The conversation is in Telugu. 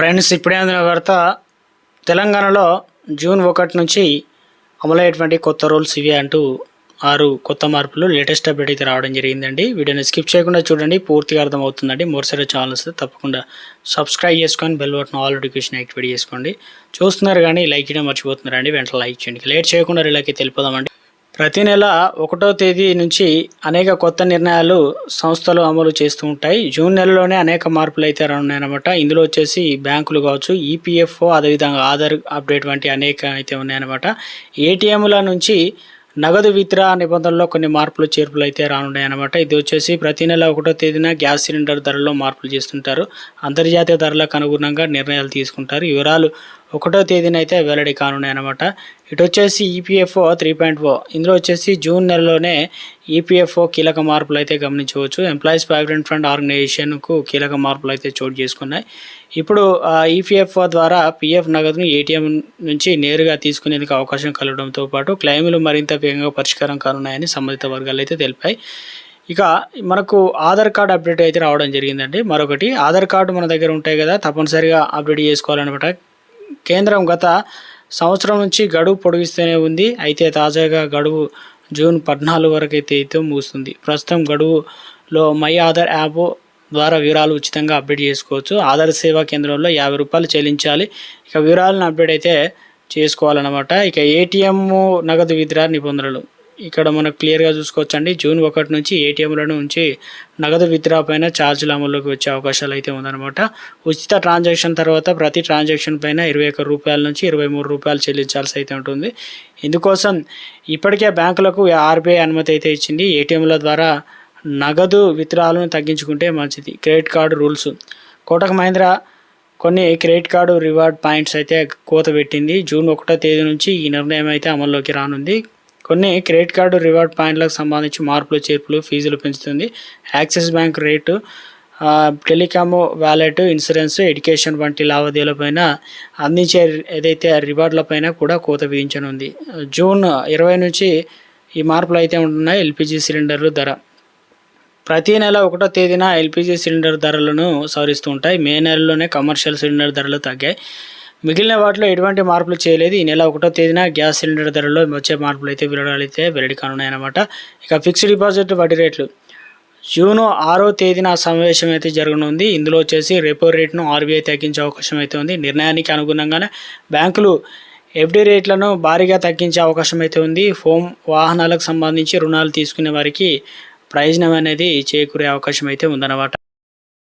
ఫ్రెండ్స్ ఇప్పుడే అందిన వార్త తెలంగాణలో జూన్ ఒకటి నుంచి అమలయ్యేటువంటి కొత్త రూల్స్ ఇవే అంటూ ఆరు కొత్త మార్పులు లేటెస్ట్ అప్డేట్ అయితే రావడం జరిగిందండి. వీడియోని స్కిప్ చేయకుండా చూడండి పూర్తిగా అర్థమవుతుందండి. మోర్సరీ ఛానల్స్ తప్పకుండా సబ్స్క్రైబ్ చేసుకొని bell button all notification activate చేసుకోండి. చూస్తున్నారు కానీ లైక్ చేయడం మర్చిపోతున్నారండి. వెంటనే లైక్ చేయండి. లేట్ చేయకుండా రిలాకి తెలిపోదామండి ప్రతి నెల ఒకటో తేదీ నుంచి అనేక కొత్త నిర్ణయాలు సంస్థలు అమలు చేస్తూ ఉంటాయి. జూన్ నెలలోనే అనేక మార్పులు అయితే ఉన్నాయన్నమాట ఇందులో వచ్చేసి బ్యాంకులు కావచ్చు ఈపీఎఫ్ఓ అదేవిధంగా ఆధార్ అప్డేట్ వంటి అనేక అయితే ఉన్నాయన్నమాట. ఏటీఎంల నుంచి నగదు విత్రా నిబంధనల్లో కొన్ని మార్పులు చేర్పులు అయితే రానున్నాయన్నమాట. ఇది వచ్చేసి ప్రతి నెల ఒకటో తేదీన గ్యాస్ సిలిండర్ ధరల్లో మార్పులు చేస్తుంటారు. అంతర్జాతీయ ధరలకు అనుగుణంగా నిర్ణయాలు తీసుకుంటారు. వివరాలు ఒకటో తేదీన అయితే వెల్లడి కానున్నాయన్నమాట. ఇటు వచ్చేసి ఈపీఎఫ్ఓ త్రీ పాయింట్ ఓ ఇందులో వచ్చేసి జూన్ నెలలోనే ఈపీఎఫ్ఓ కీలక మార్పులు అయితే గమనించవచ్చు. ఎంప్లాయీస్ ప్రావిడెంట్ ఫండ్ ఆర్గనైజేషన్కు కీలక మార్పులు అయితే చోటు చేసుకున్నాయి. ఇప్పుడు ఈపీఎఫ్ఓ ద్వారా పిఎఫ్ నగదును ఏటీఎం నుంచి నేరుగా తీసుకునేందుకు అవకాశం కలగడంతో పాటు క్లెయిములు మరింత వేగంగా పరిష్కారం కానున్నాయని సంబంధిత వర్గాలు అయితే తెలిపాయి. ఇక మనకు ఆధార్ కార్డు అప్డేట్ అయితే రావడం జరిగిందండి. మరొకటి ఆధార్ కార్డు మన దగ్గర ఉంటాయి కదా తప్పనిసరిగా అప్డేట్ చేసుకోవాలన్నమాట. కేంద్రం గత సంవత్సరం నుంచి గడువు పొడిగిస్తూనే ఉంది. అయితే తాజాగా గడువు జూన్ పద్నాలుగు వరకు అయితే అయితే ముగుస్తుంది. ప్రస్తుతం గడువులో మై ఆధార్ యాప్ ద్వారా వివరాలు ఉచితంగా అప్డేట్ చేసుకోవచ్చు. ఆధార్ సేవా కేంద్రంలో యాభై రూపాయలు చెల్లించాలి. ఇక వివరాలను అప్డేట్ అయితే చేసుకోవాలన్నమాట. ఇక ఏటీఎం నగదు విద్రా నిబంధనలు. ఇక్కడ మనకు క్లియర్గా చూసుకోవచ్చు అండి జూన్ ఒకటి నుంచి ఏటీఎంల నుంచి నగదు విత్డ్రా పైన ఛార్జీలు అమల్లోకి వచ్చే అవకాశాలు అయితే ఉందన్నమాట. ఉచిత ట్రాన్సాక్షన్ తర్వాత ప్రతి ట్రాన్సాక్షన్ పైన ఇరవై ఒక్క రూపాయల నుంచి ఇరవై మూడు రూపాయలు చెల్లించాల్సి అయితే ఉంటుంది. ఇందుకోసం ఇప్పటికే బ్యాంకులకు ఆర్బీఐ అనుమతి అయితే ఇచ్చింది. ఏటీఎంల ద్వారా నగదు విత్డ్రాలను తగ్గించుకుంటే మంచిది. Credit card rules. Kotak Mahindra కొన్ని క్రెడిట్ కార్డు రివార్డ్ పాయింట్స్ అయితే కోత పెట్టింది. జూన్ ఒకటో తేదీ నుంచి ఈ నిర్ణయం అయితే అమల్లోకి రానుంది. కొన్ని క్రెడిట్ కార్డు రివార్డ్ పాయింట్లకు సంబంధించి మార్పులు చేర్పులు ఫీజులు పెంచుతుంది. Axis bank rate telecom wallet insurance education వంటి లావాదేవీలపైన అందించే ఏదైతే రివార్డులపైన కూడా కోత విధించనుంది. జూన్ ఇరవై నుంచి ఈ మార్పులు అయితే ఉంటున్నాయి ఎల్పిజి సిలిండర్లు ధర. ప్రతి నెల ఒకటో తేదీన ఎల్పిజి సిలిండర్ ధరలను సవరిస్తూ ఉంటాయి. మే నెలలోనే కమర్షియల్ సిలిండర్ ధరలు తగ్గాయి. మిగిలిన వాటిలో ఎటువంటి మార్పులు చేయలేదు. ఈ నెల ఒకటో తేదీన గ్యాస్ సిలిండర్ ధరలో వచ్చే మార్పులు అయితే వివరాలు అయితే వెల్లడి కానున్నాయన్నమాట ఇక ఫిక్స్డ్ డిపాజిట్ వడ్డీ రేట్లు. జూన్ ఆరో తేదీన సమావేశం అయితే జరగనుంది. ఇందులో వచ్చేసి రెపో రేట్ను ఆర్బీఐ తగ్గించే అవకాశం అయితే ఉంది. నిర్ణయానికి అనుగుణంగానే బ్యాంకులు ఎఫ్డీ రేట్లను భారీగా తగ్గించే అవకాశం అయితే ఉంది. హోమ్ వాహనాలకు సంబంధించి రుణాలు తీసుకునే వారికి ప్రయోజనం అనేది చేకూరే అవకాశం అయితే ఉందన్నమాట.